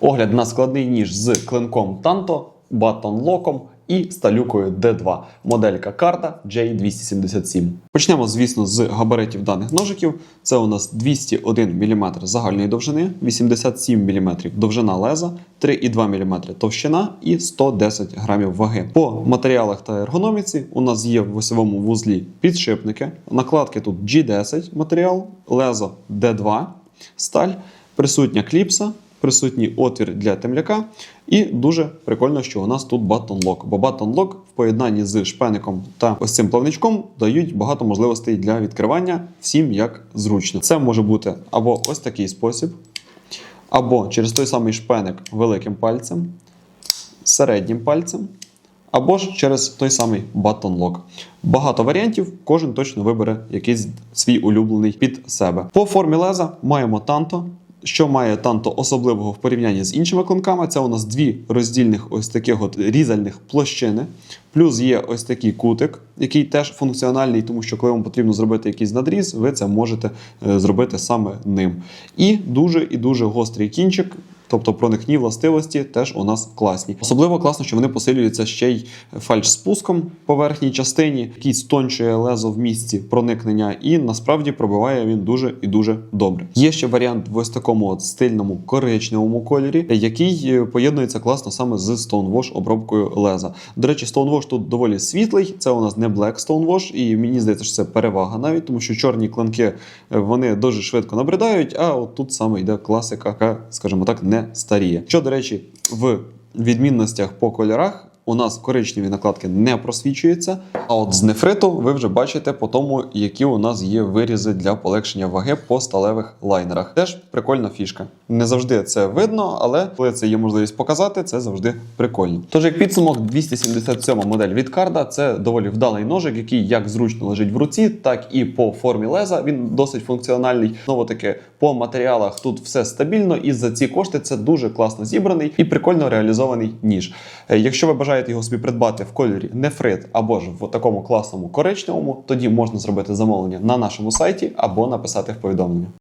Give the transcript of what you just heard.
Огляд на складний ніж з клинком Tanto, батон-локом і сталюкою D2. Моделька карта J277. Почнемо, звісно, з габаритів даних ножиків. Це у нас 201 мм загальної довжини, 87 мм довжина леза, 3,2 мм товщина і 110 грамів ваги. По матеріалах та ергономіці у нас є в осьовому вузлі підшипники. Накладки тут G10 матеріал, лезо D2, сталь, присутня кліпса. Присутній отвір для темляка, і дуже прикольно, що у нас тут lock. Бо lock в поєднанні з шпеником та ось цим плавничком дають багато можливостей для відкривання всім як зручно. Це може бути або ось такий спосіб, або через той самий шпеник великим пальцем, середнім пальцем, або ж через той самий lock. Багато варіантів, кожен точно вибере якийсь свій улюблений під себе. По формі леза маємо танто. Що має танто особливого в порівнянні з іншими клинками? Це у нас дві роздільних ось таких от різальних площини. Плюс є ось такий кутик, який теж функціональний, тому що коли вам потрібно зробити якийсь надріз, ви це можете е, зробити саме ним. І дуже і дуже гострий кінчик. Тобто проникні властивості теж у нас класні. Особливо класно, що вони посилюються ще й фальш-спуском по верхній частині, який стончує лезо в місці проникнення, і насправді пробиває він дуже і дуже добре. Є ще варіант в ось такому от стильному коричневому кольорі, який е, поєднується класно саме з Stonewash обробкою леза. До речі, Stonewash тут доволі світлий. Це у нас не Black Stonewash, і мені здається, що це перевага навіть, тому що чорні клинки е, вони дуже швидко набридають. А от тут саме йде класика, яка, скажімо так, не старіє. Що, до речі, в відмінностях по кольорах. У нас коричневі накладки не просвічуються, а от з нефриту ви вже бачите по тому, які у нас є вирізи для полегшення ваги по сталевих лайнерах. Теж прикольна фішка. Не завжди це видно, але коли це є можливість показати, це завжди прикольно. Тож, як підсумок, 277 модель від карда це доволі вдалий ножик, який як зручно лежить в руці, так і по формі леза. Він досить функціональний. Знову таки, по матеріалах тут все стабільно, і за ці кошти це дуже класно зібраний і прикольно реалізований ніж. Е, Якщо ви бажаєте його собі придбати в кольорі нефрит або ж в такому класному коричневому, тоді можна зробити замовлення на нашому сайті або написати в повідомлення.